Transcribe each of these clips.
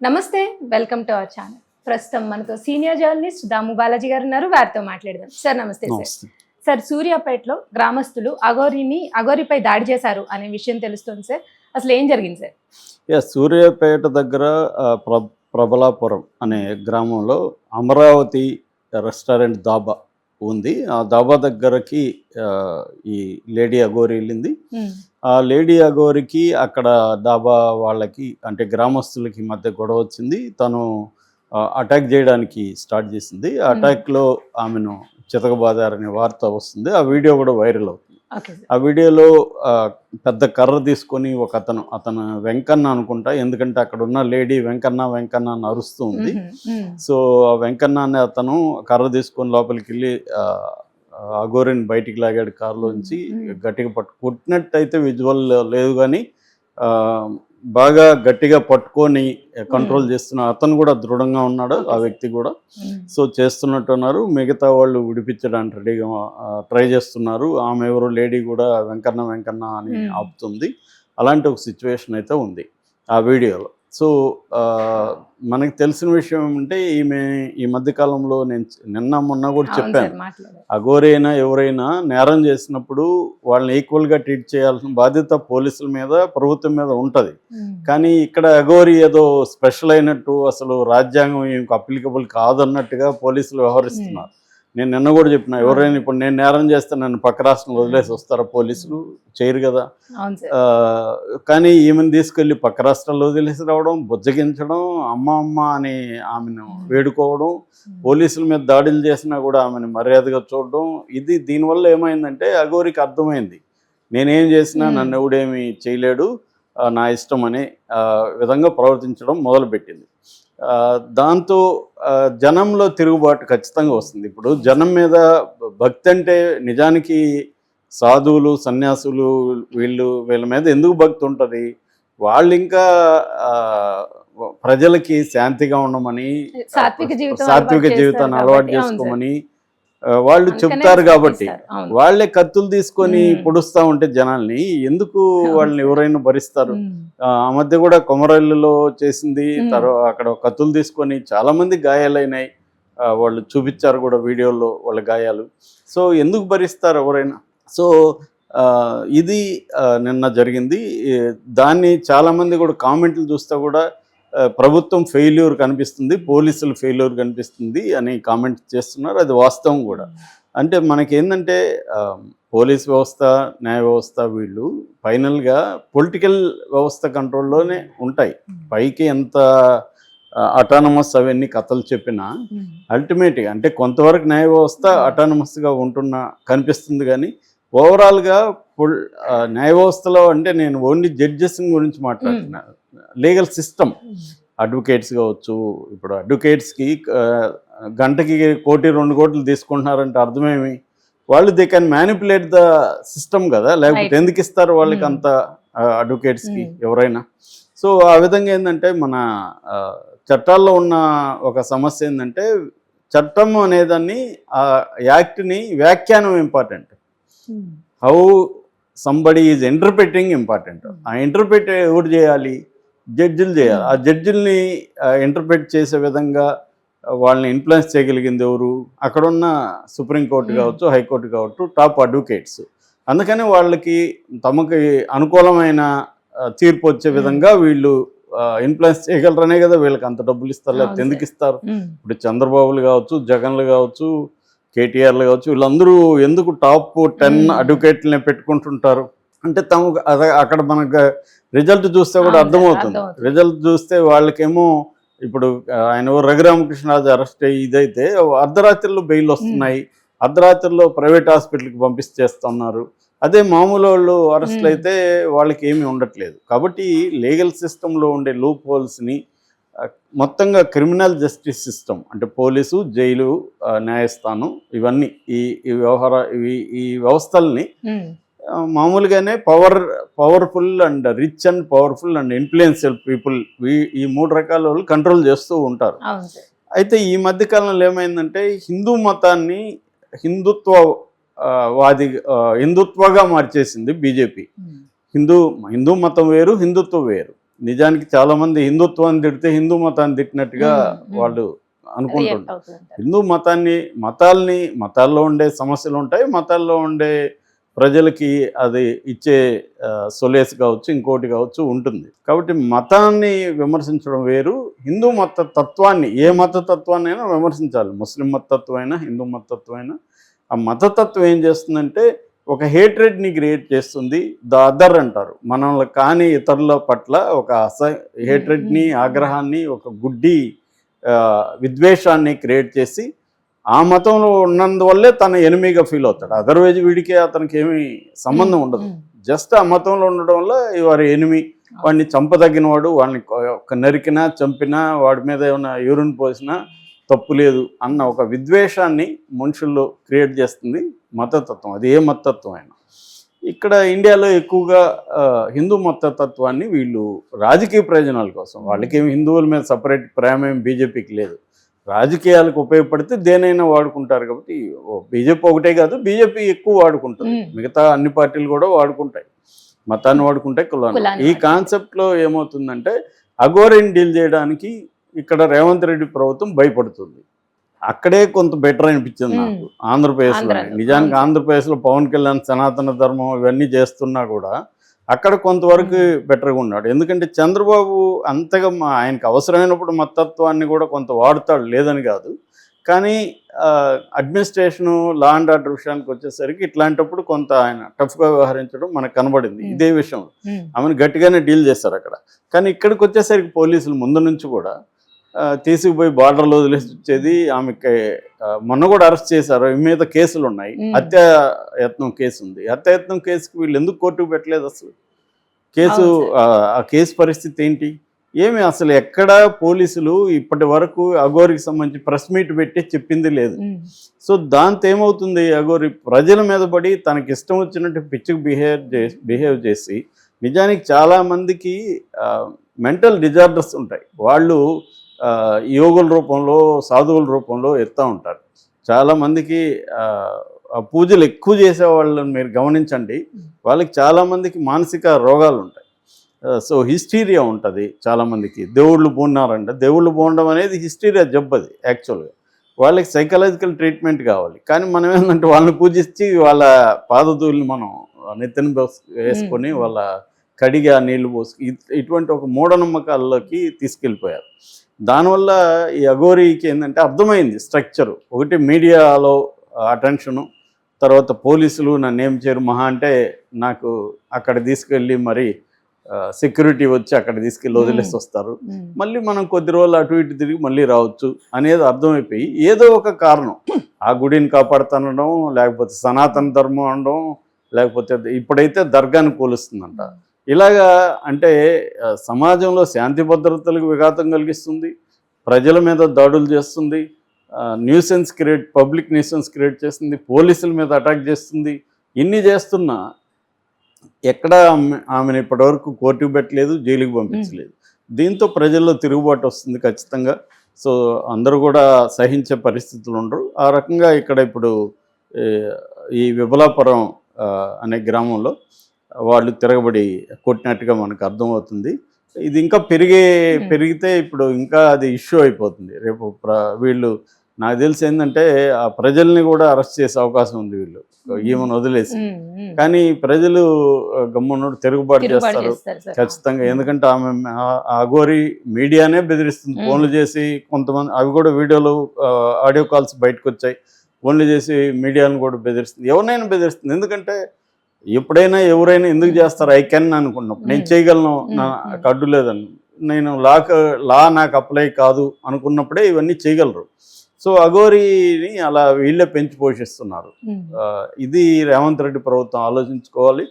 నమస్తే welcome to our channel. ప్రస్తుతం మనతో సీనియర్ జర్నలిస్ట్ దాము బాలాజీ గారు ఉన్నారు. వారితో మాట్లాడదాం. సార్ నమస్తే సార్. సార్ సూర్యాపేటలో గ్రామస్తులు అగోరిని అగోరిపై దాడి చేశారు అనే విషయం తెలుస్తుంది సార్. అసలు ఏం జరిగింది సార్? సూర్యాపేట దగ్గర ప్రబలాపురం అనే గ్రామంలో అమరావతి రెస్టారెంట్ దాబా ఉంది. ఆ దాబా దగ్గరకి ఈ లేడీ అగోరి వెళ్ళింది. ఆ లేడీ అగోరికి అక్కడ డాబా వాళ్ళకి అంటే గ్రామస్తులకి మధ్య గొడవ వచ్చింది. తను అటాక్ చేయడానికి స్టార్ట్ చేసింది. ఆ అటాక్లో ఆమెను చితకబాదారనే వార్త వస్తుంది. ఆ వీడియో కూడా వైరల్ అవుతుంది. ఆ వీడియోలో పెద్ద కర్ర తీసుకొని ఒక అతను అతను వెంకన్న అనుకుంటా ఎందుకంటే అక్కడ ఉన్న లేడీ వెంకన్న వెంకన్న అని అరుస్తూ ఉంది. సో ఆ వెంకన్న అనే అతను కర్ర తీసుకొని లోపలికి వెళ్ళి అఘోరిని బయటికి లాగాడు కారులోంచి. గట్టిగా పట్టు కొట్టినట్టయితే విజువల్ లేదు కానీ ఆ, బాగా గట్టిగా పట్టుకొని కంట్రోల్ చేస్తున్న అతను కూడా దృఢంగా ఉన్నాడు ఆ వ్యక్తి కూడా. సో చేస్తున్నట్టున్నారు మిగతా వాళ్ళు విడిపించడానికి రెడీగా ట్రై చేస్తున్నారు. ఆమె ఎవరో లేడీ కూడా వెంకన్న వెంకన్న అని. ఆపుతుంది. అలాంటి ఒక సిచ్యువేషన్ అయితే ఉంది ఆ వీడియోలో. సో మనకి తెలిసిన విషయం ఏమంటే ఈమె ఈ మధ్య కాలంలో నేను నిన్న మొన్న కూడా చెప్పాను. అఘోరైనా ఎవరైనా నేరం చేసినప్పుడు వాళ్ళని ఈక్వల్గా ట్రీట్ చేయాల్సిన బాధ్యత పోలీసుల మీద ప్రభుత్వం మీద ఉంటుంది. కానీ ఇక్కడ అఘోరి ఏదో స్పెషల్ అయినట్టు అసలు రాజ్యాంగం ఈమెకు అప్లికబుల్ కాదన్నట్టుగా పోలీసులు వ్యవహరిస్తున్నారు. నేను నిన్న కూడా చెప్పిన ఎవరైనా ఇప్పుడు నేను నేరం చేస్తే నన్ను పక్క రాష్ట్రం వదిలేసి వస్తారా పోలీసులు? చేయరు కదా. కానీ ఈమెను తీసుకెళ్ళి పక్క రాష్ట్రాల్లో వదిలేసి రావడం బుజ్జగించడం అమ్మ అమ్మ అని ఆమెను వేడుకోవడం పోలీసుల మీద దాడులు చేసినా కూడా ఆమెను మర్యాదగా చూడడం ఇది దీనివల్ల ఏమైందంటే అఘోరికి అర్థమైంది. నేనేం చేసినా. నన్ను ఎవడేమి చేయలేడు నా ఇష్టం అనే విధంగా ప్రవర్తించడం మొదలుపెట్టింది. దాంతో జనంలో తిరుగుబాటు ఖచ్చితంగా వస్తుంది. ఇప్పుడు జనం మీద భక్తి అంటే నిజానికి సాధువులు సన్యాసులు వీళ్ళు వీళ్ళ మీద ఎందుకు భక్తి ఉంటుంది? వాళ్ళు ఇంకా ప్రజలకి శాంతిగా ఉండమని సాత్విక జీవితం సాత్విక అలవాటు జీవితాన్ని అలవాటు. చేసుకోమని వాళ్ళు చెప్తారు కాబట్టి. వాళ్ళే కత్తులు తీసుకొని. పొడుస్తా ఉంటే జనాల్ని ఎందుకు వాళ్ళని. ఎవరైనా భరిస్తారు ఆ మధ్య కూడా కొమరల్లులో చేసింది. తర్వాత అక్కడ కత్తులు తీసుకొని చాలా మంది గాయాలైనాయి వాళ్ళు చూపించారు కూడా వీడియోలో వాళ్ళ గాయాలు సో ఎందుకు భరిస్తారు ఎవరైనా సో ఇది నిన్న జరిగింది దాన్ని చాలా మంది కూడా కామెంట్లు చూస్తే కూడా ప్రభుత్వం ఫెయిల్యూర్ కనిపిస్తుంది పోలీసులు ఫెయిల్యూర్ కనిపిస్తుంది అని కామెంట్ చేస్తున్నారు. అది వాస్తవం కూడా. అంటే మనకేంటంటే పోలీస్ వ్యవస్థ న్యాయ వ్యవస్థ వీళ్ళు ఫైనల్గా పొలిటికల్ వ్యవస్థ కంట్రోల్లోనే ఉంటాయి. పైకి ఎంత అటానమస్ అవన్నీ కథలు చెప్పినా అల్టిమేట్గా అంటే కొంతవరకు న్యాయ వ్యవస్థ అటానమస్గా ఉంటున్న కనిపిస్తుంది కానీ ఓవరాల్గా పొల్ న్యాయ వ్యవస్థలో అంటే నేను ఓన్లీ జడ్జెస్ గురించి మాట్లాడుతున్నాను లీగల్ సిస్టమ్ అడ్వకేట్స్ కావచ్చు ఇప్పుడు అడ్వకేట్స్కి గంటకి కోటి రెండు కోట్లు తీసుకుంటున్నారంటే అర్థమేమి వాళ్ళు they can manipulate the system కదా లేకపోతే. ఎందుకు ఇస్తారు వాళ్ళకి Hmm. అంత అడ్వకేట్స్కి Hmm. ఎవరైనా సో ఆ విధంగా ఏంటంటే మన చట్టాల్లో ఉన్న ఒక సమస్య ఏంటంటే చట్టం అనేదాన్ని ఆ యాక్ట్ని వ్యాఖ్యానం important um, how somebody is interpreting important ఆ ఇంటర్ప్రిట్ ఎవరు చేయాలి జడ్జిలు చేయాలి ఆ జడ్జిల్ని ఇంటర్ప్రిట్ చేసే విధంగా వాళ్ళని ఇన్ఫ్లుయెన్స్ చేయగలిగింది ఎవరు అక్కడున్న సుప్రీంకోర్టు Hmm. కావచ్చు హైకోర్టు కావచ్చు టాప్ అడ్వకేట్స్ అందుకని వాళ్ళకి తమకి అనుకూలమైన తీర్పు వచ్చే Hmm. విధంగా వీళ్ళు ఇన్ఫ్లుయెన్స్ చేయగలరనే కదా వీళ్ళకి అంత డబ్బులు ఇస్తారు లేకపోతే ఎందుకు. ఇస్తారు ఇప్పుడు చంద్రబాబులు కావచ్చు జగన్లు కావచ్చు కేటీఆర్లు కావచ్చు వీళ్ళందరూ ఎందుకు టాప్ టెన్. అడ్వకేట్లని పెట్టుకుంటుంటారు అంటే అదే అక్కడ మనకు రిజల్ట్ చూస్తే కూడా అర్థమవుతుంది. రిజల్ట్ చూస్తే వాళ్ళకేమో ఇప్పుడు ఆయన రఘురామకృష్ణరాజు అరెస్ట్ అయ్యి ఇదైతే అర్ధరాత్రిలో బెయిల్ వస్తున్నాయి. అర్ధరాత్రిలో ప్రైవేట్ హాస్పిటల్కి పంపిస్తేస్తున్నారు అదే మామూలు వాళ్ళు అరెస్ట్లు. అయితే వాళ్ళకి ఏమీ ఉండట్లేదు. కాబట్టి లీగల్ సిస్టంలో ఉండే లూప్ హోల్స్ని మొత్తంగా క్రిమినల్ జస్టిస్ సిస్టమ్ అంటే పోలీసు జైలు న్యాయస్థానం ఇవన్నీ ఈ ఈ వ్యవహార ఈ వ్యవస్థల్ని మామూలుగానే power powerful and rich and powerful and influential people ఈ మూడు రకాల వాళ్ళు కంట్రోల్ చేస్తూ ఉంటారు. అయితే ఈ మధ్య కాలంలో ఏమైందంటే హిందూ మతాన్ని హిందుత్వ వాది హిందుత్వగా మార్చేసింది బీజేపీ. హిందూ హిందూ మతం వేరు హిందుత్వం వేరు. నిజానికి చాలా మంది హిందుత్వాన్ని తిడితే హిందూ మతాన్ని తిట్టినట్టుగా. వాళ్ళు అనుకుంటుంటారు హిందూ మతాన్ని మతాల్ని మతాల్లో ఉండే సమస్యలు ఉంటాయి మతాల్లో ఉండే ప్రజలకి అది ఇచ్చే సొలేస్ కావచ్చు ఇంకోటి కావచ్చు ఉంటుంది. కాబట్టి మతాన్ని విమర్శించడం వేరు. హిందూ మత తత్వాన్ని ఏ మత తత్వాన్ని అయినా విమర్శించాలి. ముస్లిం మతత్వం అయినా హిందూ మతత్వం అయినా ఆ మతతత్వం ఏం చేస్తుందంటే ఒక హేట్రెడ్ని క్రియేట్ చేస్తుంది. ద అదర్ అంటారు. మనల్ని కాని ఇతరుల పట్ల ఒక అస హేట్రెడ్ని ఆగ్రహాన్ని ఒక గుడ్డి విద్వేషాన్ని క్రియేట్ చేసి ఆ మతంలో ఉన్నందువల్లే తన ఎనిమిగా ఫీల్ అవుతాడు. అదర్వైజ్ వీడికి అతనికి ఏమీ సంబంధం ఉండదు. మ్మ్. జస్ట్ ఆ మతంలో ఉండడం వల్ల వారి ఎనిమి వాడిని చంపదగిన వాడు వాడిని ఒక నరికినా చంపినా వాడి మీద ఏమైనా యూరిన్ పోసినా తప్పు లేదు అన్న ఒక విద్వేషాన్ని మనుషుల్లో క్రియేట్ చేస్తుంది మతతత్వం. అది ఏ మతతత్వం అయినా ఇక్కడ ఇండియాలో ఎక్కువగా హిందూ మతతత్వాన్ని వీళ్ళు రాజకీయ ప్రయోజనాల కోసం వాళ్ళకేమి హిందువుల మీద సపరేట్ ప్రేమ ఏం బీజేపీకి లేదు. రాజకీయాలకు ఉపయోగపడితే దేనైనా వాడుకుంటారు కాబట్టి బీజేపీ ఒకటే కాదు బీజేపీ ఎక్కువ వాడుకుంటుంది. మిగతా అన్ని పార్టీలు కూడా వాడుకుంటాయి మతాన్ని వాడుకుంటాయి కులాన్ని ఈ. కాన్సెప్ట్లో ఏమవుతుందంటే అఘోరిని డీల్ చేయడానికి ఇక్కడ రేవంత్ రెడ్డి ప్రభుత్వం భయపడుతుంది అక్కడే కొంత బెటర్ అనిపించింది. నాకు ఆంధ్రప్రదేశ్లో. నిజానికి. ఆంధ్రప్రదేశ్లో పవన్ కళ్యాణ్ సనాతన ధర్మం ఇవన్నీ చేస్తున్నా కూడా అక్కడ కొంతవరకు బెటర్గా ఉన్నాడు. ఎందుకంటే చంద్రబాబు అంతగా మా ఆయనకు అవసరమైనప్పుడు మతత్వాన్ని కూడా కొంత వాడుతాడు లేదని కాదు. కానీ అడ్మినిస్ట్రేషను లా అండ్ ఆర్డర్ విషయానికి వచ్చేసరికి ఇట్లాంటప్పుడు కొంత ఆయన టఫ్గా వ్యవహరించడం మనకు కనబడింది. ఇదే విషయం మ్మ్. ఆమెను గట్టిగానే డీల్ చేస్తారు అక్కడ. కానీ ఇక్కడికి వచ్చేసరికి పోలీసులు ముందు నుంచి కూడా తీసుకుపోయి బార్డర్లో వదిలేసి వచ్చేది ఆమెకి మొన్న కూడా అరెస్ట్ చేశారు. ఈ మీద కేసులు ఉన్నాయి. Hmm. హత్య యత్నం కేసు ఉంది. హత్య యత్నం కేసుకి వీళ్ళు ఎందుకు కోర్టుకు పెట్టలేదు అసలు? కేసు ఆ, కేసు పరిస్థితి ఏంటి? ఏమి అసలు ఎక్కడ పోలీసులు ఇప్పటి వరకు అఘోరికి సంబంధించి ప్రెస్ మీట్ పెట్టి చెప్పింది లేదు. సో దాంతో ఏమవుతుంది అగోరి ప్రజల మీద పడి తనకి ఇష్టం వచ్చినట్టు పిచ్చికి బిహేవ్ చేసి బిహేవ్ చేసి నిజానికి చాలామందికి మెంటల్ డిజార్డర్స్ ఉంటాయి. వాళ్ళు యోగుల రూపంలో సాధువుల రూపంలో ఎత్తా ఉంటారు. చాలామందికి పూజలు ఎక్కువ చేసే వాళ్ళని మీరు గమనించండి. వాళ్ళకి చాలామందికి మానసిక రోగాలు ఉంటాయి. సో హిస్టీరియా ఉంటుంది చాలామందికి దేవుళ్ళు పూన్నారంటే. దేవుళ్ళు పూనడం అనేది హిస్టీరియా జబ్బది యాక్చువల్గా. వాళ్ళకి సైకలాజికల్ ట్రీట్మెంట్ కావాలి. కానీ మనం ఏంటంటే వాళ్ళని పూజించి వాళ్ళ పాదధూళిని మనం నెత్తిన వేసుకొని. వాళ్ళ కడిగా నీళ్ళు పోసి ఇ- ఇటువంటి ఒక మూఢనమ్మకాల్లోకి తీసుకెళ్ళిపోయారు. దానివల్ల ఈ అఘోరీకి ఏంటంటే అర్థమైంది స్ట్రక్చర్. ఒకటి మీడియాలో అటెన్షను తర్వాత పోలీసులు నన్ను ఏం చేయరు. మహా అంటే నాకు అక్కడ తీసుకెళ్ళి మరి సెక్యూరిటీ వచ్చి అక్కడ తీసుకెళ్ళి వదిలేసి. వస్తారు. మళ్ళీ మనం కొద్ది రోజులు అటు ఇటు తిరిగి మళ్ళీ రావచ్చు అనేది అర్థమైపోయి ఏదో ఒక కారణం. ఆ గుడిని కాపాడుతానడం లేకపోతే సనాతన ధర్మం అనడం లేకపోతే ఇప్పుడైతే దర్గాని కూలుస్తుందంట ఇలాగా అంటే సమాజంలో శాంతి భద్రతలకు విఘాతం కలిగిస్తుంది ప్రజల మీద దాడులు చేస్తుంది nuisance create public nuisance create చేస్తుంది పోలీసుల మీద అటాక్ చేస్తుంది ఇన్ని చేస్తున్నా ఎక్కడ ఆమె ఆమెను ఇప్పటివరకు కోర్టుకు పెట్టలేదు జైలుకి పంపించలేదు. దీంతో ప్రజల్లో తిరుగుబాటు వస్తుంది ఖచ్చితంగా. సో అందరూ కూడా సహించే పరిస్థితులు ఉండరు. ఆ రకంగా ఇక్కడ ఇప్పుడు ఈ విబలాపురం అనే గ్రామంలో వాళ్ళు తిరగబడి కొట్టినట్టుగా మనకు అర్థమవుతుంది. ఇది ఇంకా పెరిగే Hmm. పెరిగితే ఇప్పుడు ఇంకా అది ఇష్యూ అయిపోతుంది. రేపు వీళ్ళు నాకు తెలిసి ఏంటంటే ఆ ప్రజల్ని కూడా అరెస్ట్ చేసే అవకాశం ఉంది వీళ్ళు. ఈమెను వదిలేసి. మ్మ్. కానీ ప్రజలు గమ్మున్నోడు తిరుగుబాటు చేస్తారు. ఖచ్చితంగా. ఎందుకంటే ఆమె అఘోరి మీడియానే బెదిరిస్తుంది. ఫోన్లు చేసి కొంతమంది అవి కూడా వీడియోలు ఆడియో కాల్స్ బయటకు వచ్చాయి ఫోన్లు చేసి మీడియాను కూడా బెదిరిస్తుంది. ఎవరినైనా బెదిరిస్తుంది. ఎందుకంటే ఎప్పుడైనా ఎవరైనా ఎందుకు చేస్తారు? ఐ కెన్ అనుకున్నప్పుడు నేను మ్మ్. చేయగలను. మ్మ్. నా మ్మ్. అడ్డు లేదని. నేను లా లా నాకు అప్లై కాదు అనుకున్నప్పుడే ఇవన్నీ చేయగలరు. సో అఘోరిని అలా వీళ్ళే పెంచి పోషిస్తున్నారు. ఇది రేవంత్ రెడ్డి ప్రభుత్వం ఆలోచించుకోవాలి.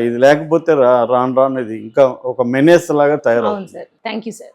ఇది లేకపోతే రా రాను రాను ఇది ఇంకా ఒక మెనేస్ లాగా తయారవుతుంది. Thank you sir